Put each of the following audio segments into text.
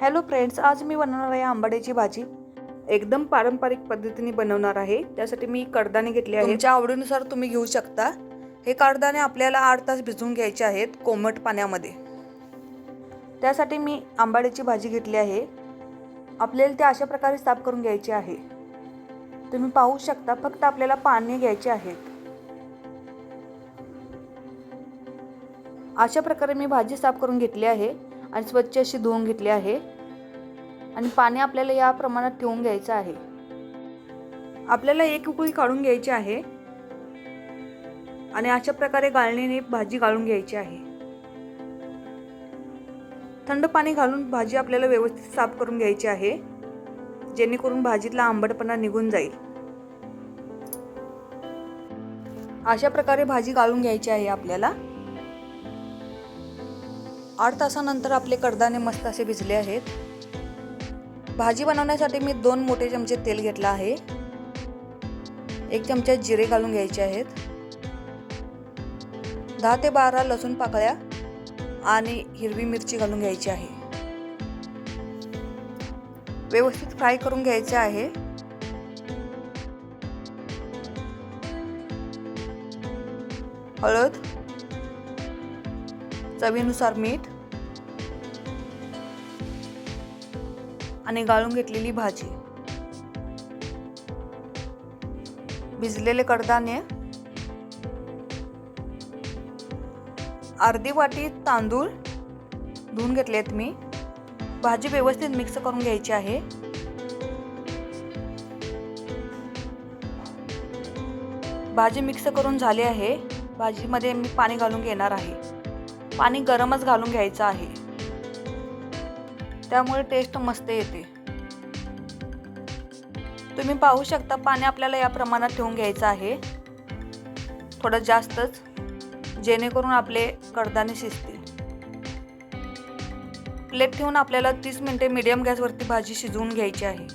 Hello friends आज मी बनवणार आहे आंबाड्याची भाजी. एकदम पारंपरिक पद्धतीने बनवणार आहे. त्यासाठी मी कडदाणे घेतले आहे तुमच्या आवडीनुसार तुम्ही घेऊ शकता. हे कडदाणे आपल्याला आठ तास भिजवून घ्यायचे आहेत कोमट पाण्यामध्ये. त्यासाठी मी आंबाड्याची भाजी घेतली आहे. आपल्याला ते अशा प्रकारे साफ करून घ्यायचे आहे. तुम्ही पाहू शकता फक्त आपल्याला पाणी घ्यायचे आहेत अशा प्रकारे मी भाजी साफ करून घेतली आहे. आणि स्वच्छ अशी धुवून घेतली आहे. आणि पाणी आपल्याला या प्रमाणात ठेवून घ्यायचं आहे. आपल्याला एक उकळी काढून घ्यायची आहे. आणि अशा प्रकारे गाळणीने भाजी गाळून घ्यायची आहे. थंड पाणी घालून भाजी आपल्याला व्यवस्थित साफ करून घ्यायची आहे. जेणेकरून भाजीतला आंबटपणा निघून जाईल. अशा प्रकारे भाजी गाळून घ्यायची आहे आपल्याला. आठ तासानंतर आपले कडदाणे मस्त असे भिजले आहेत. भाजी बनवण्यासाठी मी दोन मोठे चमचे तेल घेतलं आहे. एक चमचा जिरे घालून घ्यायचे आहेत. दहा ते बारा लसूण पाकळ्या आणि हिरवी मिरची घालून घ्यायची आहे. व्यवस्थित फ्राय करून घ्यायचे आहे. हळद चवीनुसार मीठ आणि गाळून घेतलेली भाजी. भिजलेले कडधान्य. अर्धी वाटी तांदूळ धुवून घेतलेत मी. भाजी व्यवस्थित मिक्स करून घ्यायची आहे. भाजी मिक्स करून झाली आहे. भाजीमध्ये मी पाणी घालून घेणार आहे. पाणी गरमच घालून घ्यायचं आहे. त्यामुळे टेस्ट मस्त येते. तुम्ही पाहू शकता पाणी आपल्याला या प्रमाणात ठेवून घ्यायचं आहे. थोडं जास्तच जेणेकरून आपले कडदाणे शिजतील. प्लेट ठेवून आपल्याला तीस मिनटे मिडियम गॅसवरती भाजी शिजवून घ्यायची आहे.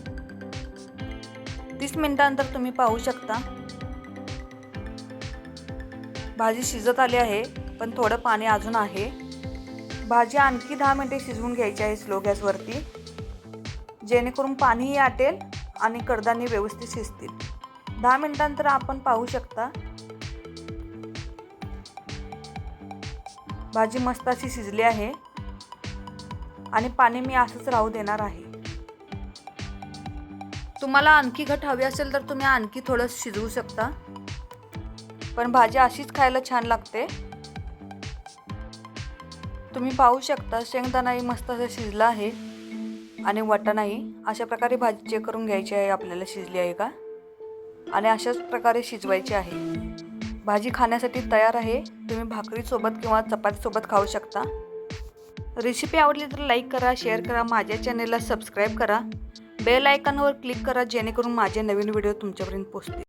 तीस मिनटानंतर तुम्ही पाहू शकता. भाजी शिजत आली आहे. पण थोडं पाणी अजून आहे. भाजी आणखी दहा मिनटे शिजवून घ्यायची आहे स्लो गॅसवरती. जेणेकरून पाणीही आटेल आणि कडधान्य व्यवस्थित शिजतील. दहा मिनटानंतर आपण पाहू शकता. भाजी मस्त अशी शिजली आहे. आणि पाणी मी असंच राहू देणार आहे. तुम्हाला आणखी घट हवी असेल तर तुम्ही आणखी थोडं शिजवू शकता. पण भाजी अशीच खायला छान लागते. तुम्ही पाहू शकता शेंगदाणाही मस्त असं शिजला आहे. आणि वाटाणाही अशा प्रकारे भाजी चेक करून घ्यायची आहे आपल्याला शिजली आहे का? आणि अशाच प्रकारे शिजवायची आहे. भाजी खाण्यासाठी तयार आहे. तुम्ही भाकरीसोबत किंवा चपातीसोबत खाऊ शकता. रेसिपी आवडली तर लाईक करा शेअर करा माझ्या चॅनेलला सबस्क्राईब करा. बेल आयकॉनवर क्लिक करा जेणेकरून माझे नवीन व्हिडिओ तुमच्यापर्यंत पोचतील